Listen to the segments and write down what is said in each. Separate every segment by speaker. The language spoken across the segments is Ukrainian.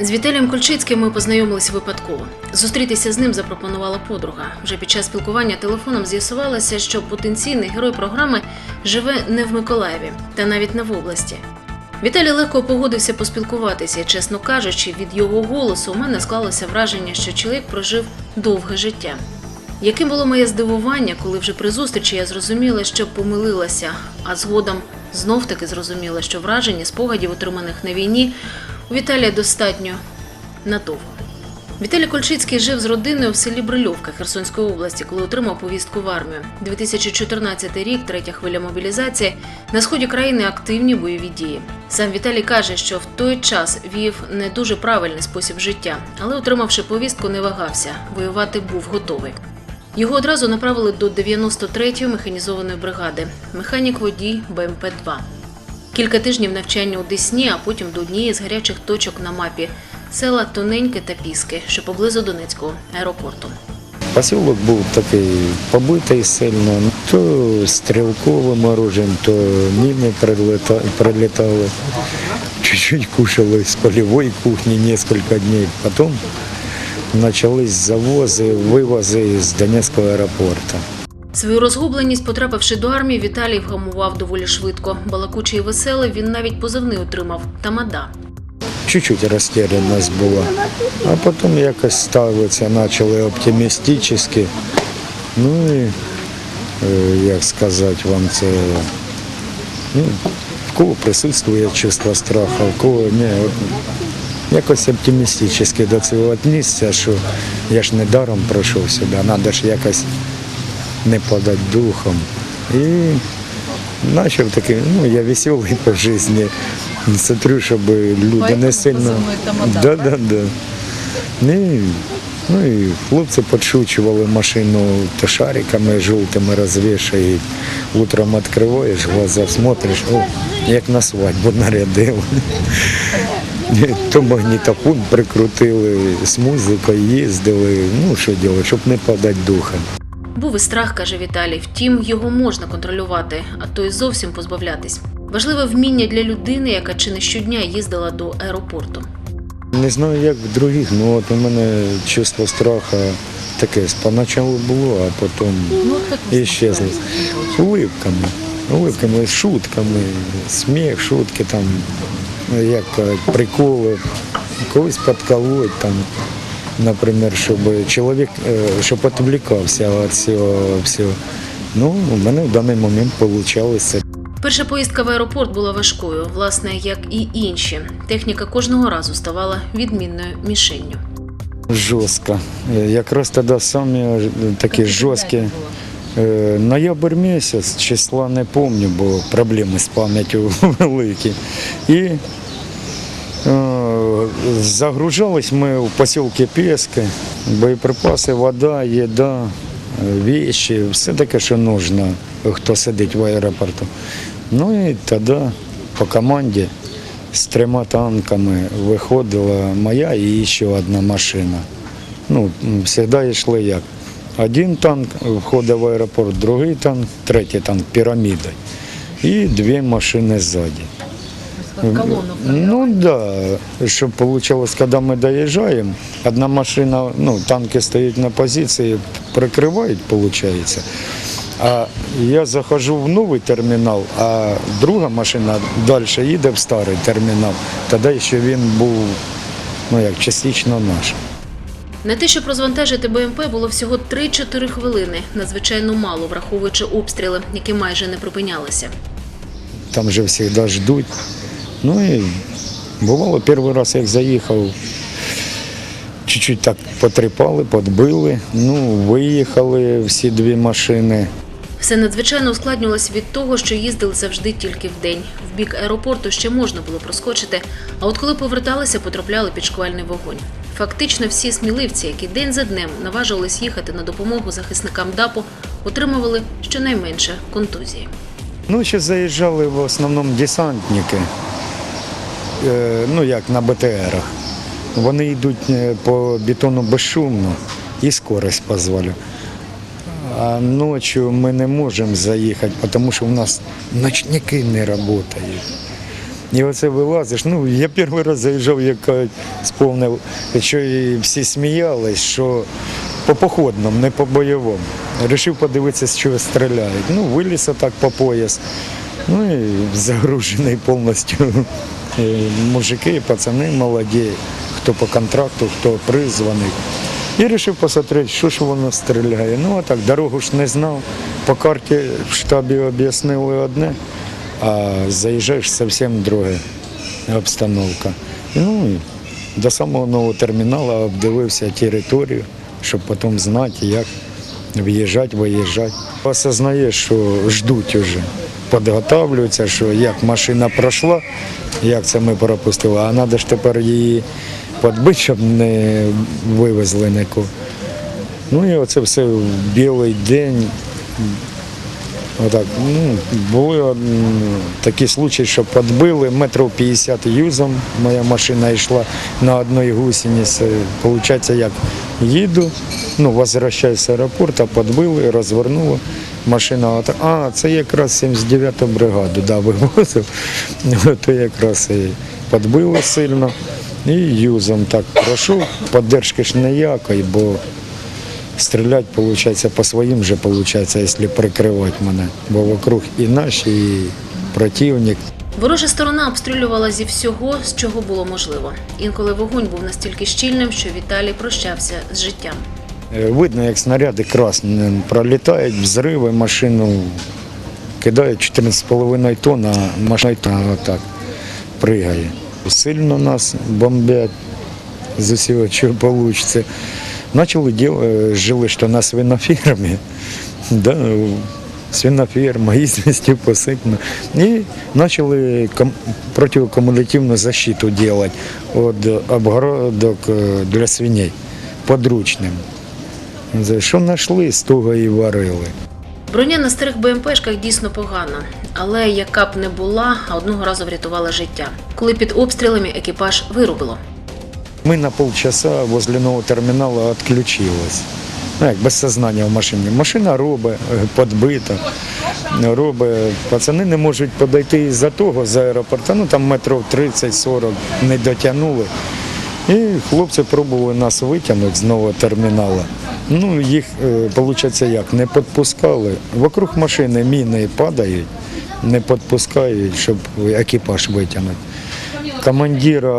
Speaker 1: З Віталієм Кольчицьким ми познайомились випадково. Зустрітися з ним запропонувала подруга. Вже під час спілкування телефоном з'ясувалося, що потенційний герой програми живе не в Миколаєві та навіть не в області. Віталій легко погодився поспілкуватися. і, Чесно кажучи, від його голосу у мене склалося враження, що чоловік прожив довге життя. Яким було моє здивування, коли вже при зустрічі я зрозуміла, що помилилася, а згодом знов таки зрозуміла, що враження спогадів, отриманих на війні, у Віталія достатньо надовго. Віталій Кольчицький жив з родиною в селі Брильовка Херсонської області, коли отримав повістку в армію. 2014 рік, третя хвиля мобілізації, на сході країни активні бойові дії. Сам Віталій каже, що в той час вів не дуже правильний спосіб життя, але, отримавши повістку, не вагався. Воювати був готовий. Його одразу направили до 93-ї механізованої бригади. Механік водій БМП-2. Кілька тижнів навчання у Десні, а потім до однієї з гарячих точок на мапі села Тоненьке та Піски, що поблизу Донецького аеропорту.
Speaker 2: Поселок був такий побитий сильно, то стрілковим оружием, то міни прилітали. Чуть-чуть кушали з польової кухні несколько днів. Потім почались завози, вивози з Донецького аеропорту.
Speaker 1: Свою розгубленість, потрапивши до армії, Віталій вгамував доволі швидко. Балакучий і веселий, він навіть позивний отримав Тамада.
Speaker 2: Чуть-чуть розтеряність була. А потім якось ставитися почали оптимістично. Ну і, е, як сказати вам, це ну, в кого присутствує чувство страху, в кого ні. Якось оптимістично до цього віднісся, що я ж не даром пройшов сюди, треба ж якось не падати духом. І почав такий, ну я веселий по житті. Смотрю, щоб люди не сильно. да, да, да. Ну, і, ну і хлопці підшучували машину то шариками жовтими розвішають. Утром відкриваєш, глаза смотриш, о, як на свадьбу нарядили. То магнітофон прикрутили, з музикою їздили. Ну, що робити, щоб не падати духом.
Speaker 1: Був і страх, каже Віталій. Втім, його можна контролювати, а то й зовсім позбавлятись. Важливе вміння для людини, яка чи не щодня їздила до аеропорту.
Speaker 2: Не знаю, як в других, ну от у мене чувство страху таке спочатку було, а потім
Speaker 3: Ну, как вы
Speaker 2: исчезло. Улыбками, улыбками, шутками, сміх, шутки, там, ну, як кажуть, приколи, когось підколоть, там, наприклад, щоб чоловік, е, щоб відвлікався від цього всього. Ну, у мене в даний момент вийшло.
Speaker 1: Перша поїздка в аеропорт була важкою, власне, як і інші. Техніка кожного разу ставала відмінною мішенню.
Speaker 2: Жорстко. Якраз тоді самі такі жорсткі. Е, Ноябрь місяць, числа не пам'ятаю, бо проблеми з пам'яттю великі. І е, загружались ми в поселки Пески, боєприпаси, вода, їда, віші, все таке, що потрібно, хто сидить в аеропорту. Ну і тоді по команді з трьома танками виходила моя і ще одна машина. Ну, завжди йшли як. Один танк входить в аеропорт, другий танк, третій танк пірамідою. І дві машини ззаді.
Speaker 3: Колонну
Speaker 2: Ну да, щоб вийшло, коли ми доїжджаємо, одна машина, ну, танки стоять на позиції, прикривають, виходить. А я заходжу в новий термінал, а друга машина далі їде в старий термінал. Тоді ще він був ну, як, частично наш.
Speaker 1: На те, щоб розвантажити БМП, було всього 3-4 хвилини. Надзвичайно мало, враховуючи обстріли, які майже не припинялися.
Speaker 2: Там же завжди ждуть. Ну і бувало, перший раз, як заїхав, чуть-чуть так потріпали, подбили. Ну, виїхали всі дві машини.
Speaker 1: Все надзвичайно ускладнювалося від того, що їздили завжди тільки в день. В бік аеропорту ще можна було проскочити, а от коли поверталися, потрапляли під шквальний вогонь. Фактично всі сміливці, які день за днем наважились їхати на допомогу захисникам ДАПу, отримували щонайменше контузії.
Speaker 2: Ну, ще заїжджали в основному десантники, ну як на БТРах. Вони йдуть е, по бетону безшумно і скорость дозволю. А ночі ми не можемо заїхати, тому що у нас ночники не працюють. І оце вилазиш. Ну, я перший раз заїжджав, як сповнив, що і всі сміялись, що по походному, не по бойовому. Рішив подивитися, з чого стріляють. Ну, виліз отак по пояс. Ну і загружений повністю е, мужики, пацани молоді, хто по контракту, хто призваний. І вирішив посмотрети, що ж воно стріляє. Ну а так, дорогу ж не знав. По карті в штабі об'яснили одне, а заїжджаєш зовсім друге обстановка. Ну і до самого нового терміналу обдивився територію, щоб потім знати, як в'їжджати, виїжджати. Осознаєш, що ждуть уже, підготовлюються, що як машина пройшла, як це ми пропустили, а треба ж тепер її підбити, щоб не вивезли нікого. Ну і оце все в білий день. Отак, ну, були такі случаї, що підбили метрів 50 юзом. Моя машина йшла на одній гусениці. Получається, як їду, ну, возвращаюся з аеропорту, підбили, розвернули. Машина, а, це якраз 79-ту бригаду да, вивозив. То якраз і підбили сильно. І юзом так пройшов. Поддержки ж ніякої, бо Стрелять, получается, по своим же, получается, если прикрывать мене. Бо вокруг і наші, і противник.
Speaker 1: Ворожа сторона обстрілювала зі всього, з чого було можливо. Інколи вогонь був настільки щільним, що Віталій прощався з життям.
Speaker 2: Е, Видно, як снаряди красні пролітають, взриви, машину кидають 14,5 тонн, а машина отак пригає. Сильно нас бомблять з усього, що вийде. Діл, е, жили, що на свинофермі. Да, свиноферма, известью посыпано. И начали ком- противокумулятивную защиту делать от обгородок э, для свиней подручним. За Що знайшли, з того і варили.
Speaker 1: Броня на старих БМПшках дійсно погана, але яка б не була, а одного разу врятувала життя. Коли під обстрілами екіпаж вирубило.
Speaker 2: Ми на полчаса возле нового терміналу відключились. Ну, як без сознання в машині. Машина робить, е, підбита, робить. Пацани не можуть подойти із-за того, з аеропорту, ну там метрів 30-40 не дотягнули. І хлопці пробували нас витягнути з нового терміналу. Ну, їх, виходить, як, не підпускали. Вокруг машини міни падають, не підпускають, щоб екіпаж витягнути. Командира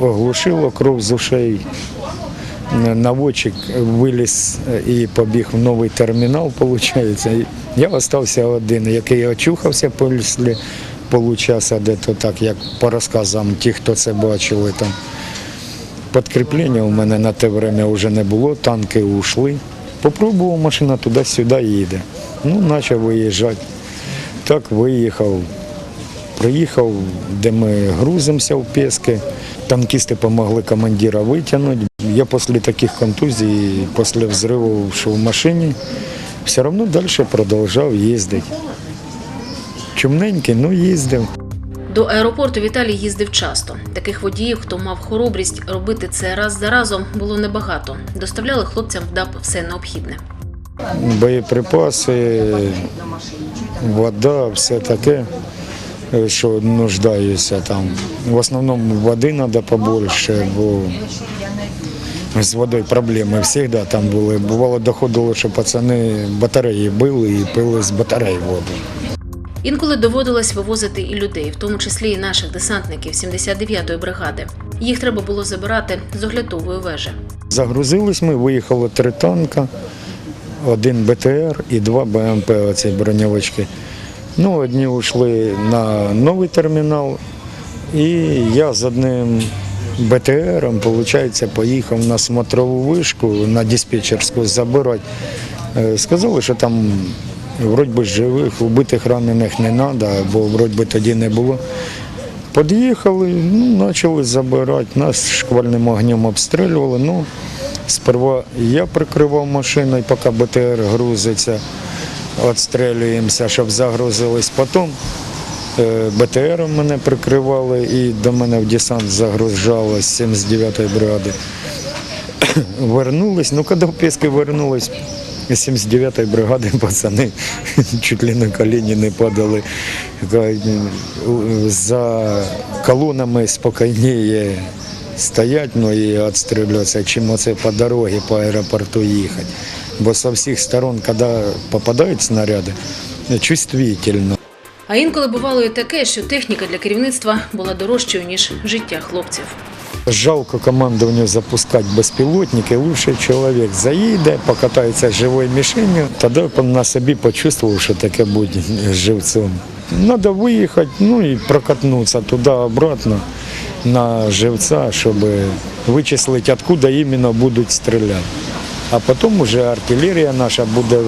Speaker 2: оглушило кров з ушей. Наводчик виліз і побіг в новий термінал, виходить. Я залишився один, який очухався після получаса, де то так, як по розказам ті, хто це бачили там. Підкріплення у мене на те время вже не було, танки ушли. Попробував, машина туди-сюди їде. Ну, почав виїжджати. Так виїхав. Приїхав, де ми грузимося в Пески. Танкісти допомогли командира витягнути. Я після таких контузій, після взриву, що в машині, все одно далі продовжував їздити. Чумненький, ну їздив.
Speaker 1: До аеропорту Віталій їздив часто. Таких водіїв, хто мав хоробрість робити це раз за разом, було небагато. Доставляли хлопцям в ДАП все необхідне.
Speaker 2: боєприпаси, вода, все таке, що нуждаюся там. В основному води треба побільше, бо з водою проблеми завжди там були. Бувало, доходило, що пацани батареї били і пили з батареї воду.
Speaker 1: Інколи доводилось вивозити і людей, в тому числі і наших десантників 79-ї бригади. Їх треба було забирати з оглядової вежі.
Speaker 2: Загрузились ми, виїхало три танка, один БТР і два БМП, оці броньовички. Ну, одні йшли на новий термінал, і я з одним БТРом, виходить, поїхав на смотрову вишку, на диспетчерську забирати. Е, Сказали, що там вроді живих, вбитих ранених не треба, бо вроді тоді не було. Під'їхали, ну, почали забирати, нас шквальним огнем обстрілювали. Ну, сперва я прикривав машину, поки БТР грузиться, відстрілюємося, щоб загрузились. Потім е, БТР мене прикривали і до мене в десант загружалось 79-ї бригади. Вернулись, ну коли в Піски вернулись, 79-ї бригади пацани чуть ли на коліні не падали. За колонами спокійніше стоять, ну і відстрілюватися, чим оце по дорозі, по аеропорту їхати. Бо з усіх сторон, коли попадають снаряди, чувствительно.
Speaker 1: А інколи бувало і таке, що техніка для керівництва була дорожчою ніж життя хлопців.
Speaker 2: Жалко командованию запускать безпілотники. Лучше чоловік заїде, покатається живою мішенью, тоді на собі почувствував, що таке бути живцем. Треба виїхати, ну і прокатнутися туди-обратно на живця, щоб вичислити, откуда іменно будуть стріляти. А потім вже артилерія наша буде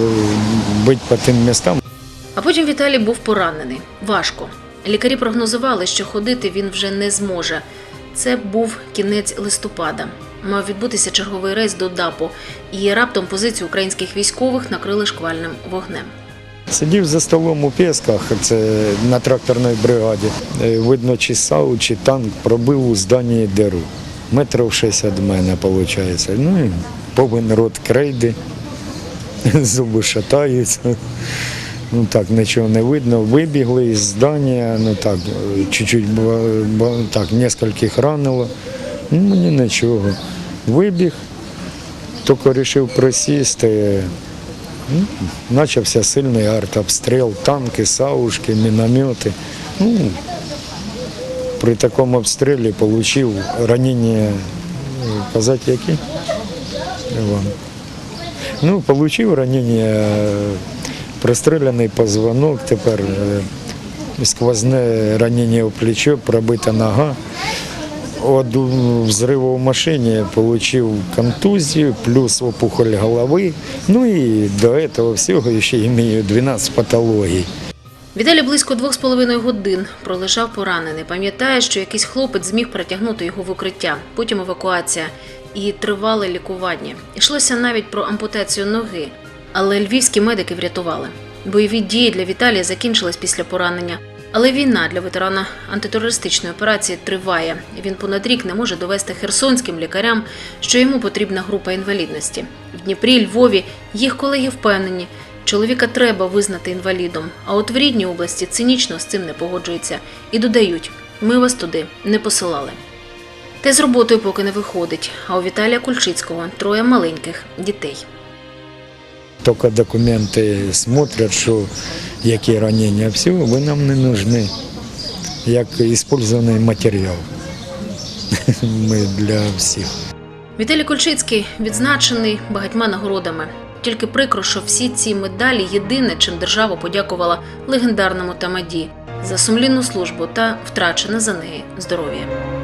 Speaker 2: бити по тим містам.
Speaker 1: А потім Віталій був поранений. Важко. Лікарі прогнозували, що ходити він вже не зможе. Це був кінець листопада. Мав відбутися черговий рейс до ДАПу, і раптом позицію українських військових накрили шквальним вогнем.
Speaker 2: Сидів за столом у Пєсках, це на тракторній бригаді. Е, Видно, чи САУ, чи танк пробив у зданні диру. Метрів шість від мене, виходить. Ну і повен рот крейди, зуби шатаються. Ну так, нічого не видно. Вибігли із здання, ну так, е, чуть-чуть так, нескольких ранило. Ну, мені нічого. Вибіг, тільки вирішив присісти. Начався сильний артобстріл, танки, саушки, міномети. Ну, при такому обстрілі отримав ранення, е, казати які? Ну, отримав ранення, простреляний позвонок, тепер е, сквозне ранення в плечо, пробита нога. От взриву в машині отримав контузію, плюс опухоль голови. Ну і до цього всього ще маю 12 патологій.
Speaker 1: Віталій близько двох з половиною годин пролежав поранений. Пам'ятає, що якийсь хлопець зміг перетягнути його в укриття, потім евакуація і тривале лікування. Йшлося навіть про ампутацію ноги, але львівські медики врятували. Бойові дії для Віталія закінчились після поранення. Але війна для ветерана антитерористичної операції триває. Він понад рік не може довести херсонським лікарям, що йому потрібна група інвалідності. В Дніпрі, Львові їх колеги впевнені, чоловіка треба визнати інвалідом. А от в рідній області цинічно з цим не погоджуються і додають: ми вас туди не посилали. Те з роботою поки не виходить. А у Віталія Кульчицького троє маленьких дітей.
Speaker 2: Тільки документи смотрять, що які ранення, все, ви нам не нужны. Як використаний матеріал. Ми для всіх.
Speaker 1: Віталій Кульчицький відзначений багатьма нагородами. Тільки прикро, що всі ці медалі єдине, чим держава подякувала легендарному Тамаді за сумлінну службу та втрачене за неї здоров'я.